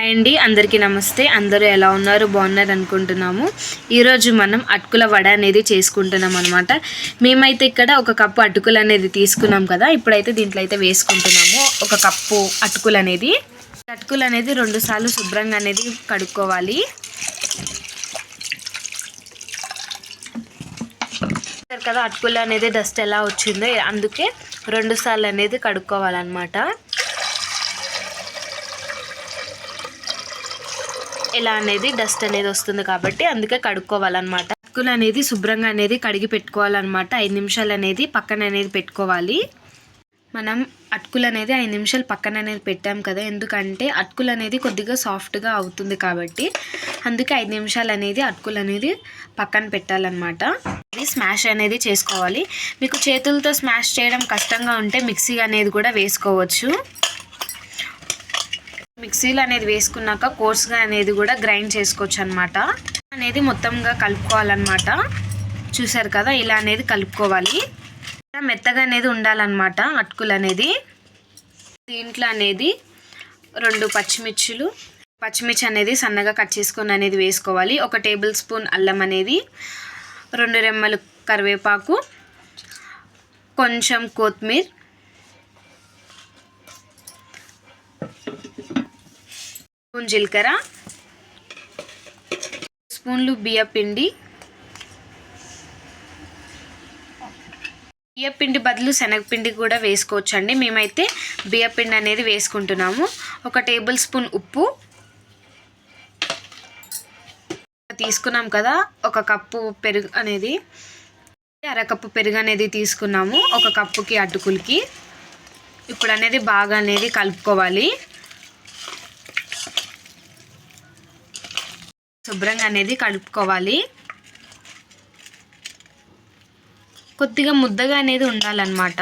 Hi అండి అందరికీ నమస్తే. అందరూ ఎలా ఉన్నారు? బాగున్నారు అనుకుంటున్నాము. ఈరోజు మనం అటుకుల వడ అనేది చేసుకుంటున్నాం అనమాట మేమైతే ఇక్కడ ఒక కప్పు అటుకులు అనేది తీసుకున్నాం కదా ఇప్పుడైతే దీంట్లో అయితే వేసుకుంటున్నాము. ఒక కప్పు అటుకులు అనేది. అటుకులు అనేది రెండు సార్లు శుభ్రంగా అనేది కడుక్కోవాలి. కదా అటుకులు అనేది డస్ట్ ఎలా వచ్చిందో అందుకే రెండు సార్లు అనేది కడుక్కోవాలన్నమాట. ఎలా అనేది డస్ట్ అనేది వస్తుంది కాబట్టి అందుకే కడుక్కోవాలన్నమాట. అటుకులు అనేది శుభ్రంగా అనేది కడిగి పెట్టుకోవాలన్నమాట. ఐదు నిమిషాలు అనేది పక్కన అనేది పెట్టుకోవాలి. మనం అటుకులు అనేది ఐదు నిమిషాలు పక్కన అనేది పెట్టాం కదా ఎందుకంటే అటుకులు అనేది కొద్దిగా సాఫ్ట్గా అవుతుంది కాబట్టి అందుకే ఐదు నిమిషాలు అనేది అటుకులు అనేది పక్కన పెట్టాలన్నమాట. ఇది స్మాష్ అనేది చేసుకోవాలి. మీకు చేతులతో స్మాష్ చేయడం కష్టంగా ఉంటే మిక్సీ అనేది కూడా వేసుకోవచ్చు. మిక్సీలు అనేది వేసుకున్నాక కోర్స్గా అనేది కూడా గ్రైండ్ చేసుకోవచ్చు అనమాట అనేది మొత్తంగా కలుపుకోవాలన్నమాట. చూసారు కదా ఇలా అనేది కలుపుకోవాలి. మెత్తగా అనేది ఉండాలన్నమాట అటుకులు అనేది. దీంట్లో అనేది రెండు పచ్చిమిర్చులు. పచ్చిమిర్చి అనేది సన్నగా కట్ చేసుకొని అనేది వేసుకోవాలి. ఒక టేబుల్ స్పూన్ అల్లం అనేది. రెండు రెమ్మలు కరివేపాకు. కొంచెం కొత్తిమీర. స్పూన్ జీలకర్ర స్పూన్లు బియ్యపిండి బియ్యపిండి బదులు శనగపిండి కూడా వేసుకోవచ్చు అండి మేమైతే బియ్యపిండి అనేది వేసుకుంటున్నాము. ఒక టేబుల్ స్పూన్ ఉప్పు. తీసుకున్నాం కదా ఒక కప్పు పెరుగు అనేది. అరకప్పు పెరుగు అనేది తీసుకున్నాము ఒక కప్పుకి అటుకులకి. ఇప్పుడు అనేది బాగా అనేది కలుపుకోవాలి. శుభ్రంగా అనేది కలుపుకోవాలి. కొద్దిగా ముద్దగా అనేది ఉండాలన్నమాట.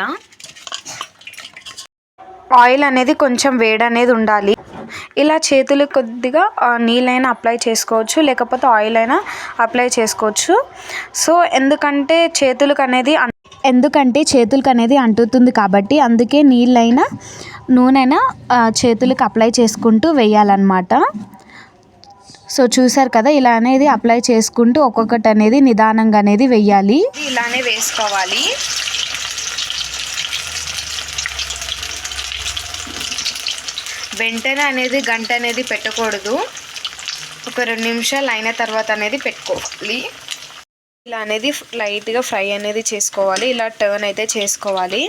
ఆయిల్ అనేది కొంచెం వేడి అనేది ఉండాలి. ఇలా చేతులు కొద్దిగా నీళ్ళైనా అప్లై చేసుకోవచ్చు లేకపోతే ఆయిల్ అయినా అప్లై చేసుకోవచ్చు. సో ఎందుకంటే చేతులకు అనేది ఎందుకంటే చేతులకు అనేది అంటుతుంది కాబట్టి అందుకే నీళ్ళైనా నూనెనా చేతులకు అప్లై చేసుకుంటూ వేయాలన్నమాట. సో చూసారు కదా ఇలా అనేది అప్లై చేసుకుంటూ ఒక్కొక్కటి అనేది నిదానంగా అనేది వెయ్యాలి. ఇలానే వేసుకోవాలి. వెంటనే అనేది గంట అనేది పెట్టకూడదు. ఒక రెండు నిమిషాలు అయిన తర్వాత అనేది పెట్టుకోవాలి. ఇలా అనేది లైట్గా ఫ్రై అనేది చేసుకోవాలి. ఇలా టర్న్ అయితే చేసుకోవాలి.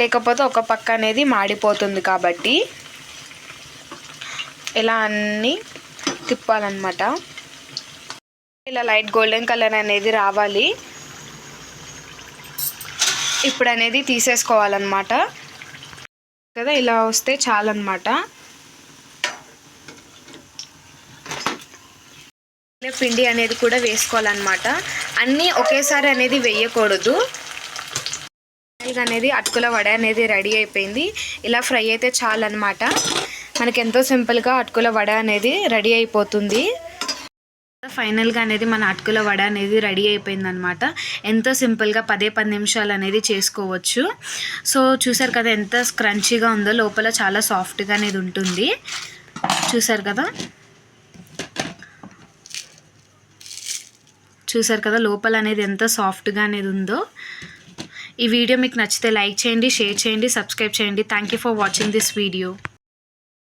లేకపోతే ఒక పక్క అనేది మాడిపోతుంది కాబట్టి ఇలా అన్నీ తిప్పాలన్నమాట. ఇలా లైట్ గోల్డెన్ కలర్ అనేది రావాలి. ఇప్పుడు అనేది తీసేసుకోవాలన్నమాట. కదా ఇలా వస్తే చాలన్నమాట. పిండి అనేది కూడా వేసుకోవాలన్నమాట. అన్నీ ఒకేసారి అనేది వేయకూడదు. అనేది అటుకుల వడ అనేది రెడీ అయిపోయింది. ఇలా ఫ్రై అయితే చాలన్నమాట. మనకి ఎంతో సింపుల్గా అటుకుల వడ అనేది రెడీ అయిపోతుంది. ఫైనల్గా అనేది మన అటుకుల వడ అనేది రెడీ అయిపోయిందనమాట ఎంతో సింపుల్గా పదే పది నిమిషాలు అనేది చేసుకోవచ్చు. సో చూసారు కదా ఎంత స్క్రంచీగా ఉందో లోపల చాలా సాఫ్ట్గా అనేది ఉంటుంది. చూసారు కదా? చూసారు కదా లోపల అనేది ఎంత సాఫ్ట్గా అనేది ఉందో? ఈ వీడియో మీకు నచ్చితే లైక్ చేయండి షేర్ చేయండి సబ్స్క్రైబ్ చేయండి. Thank you for watching this video.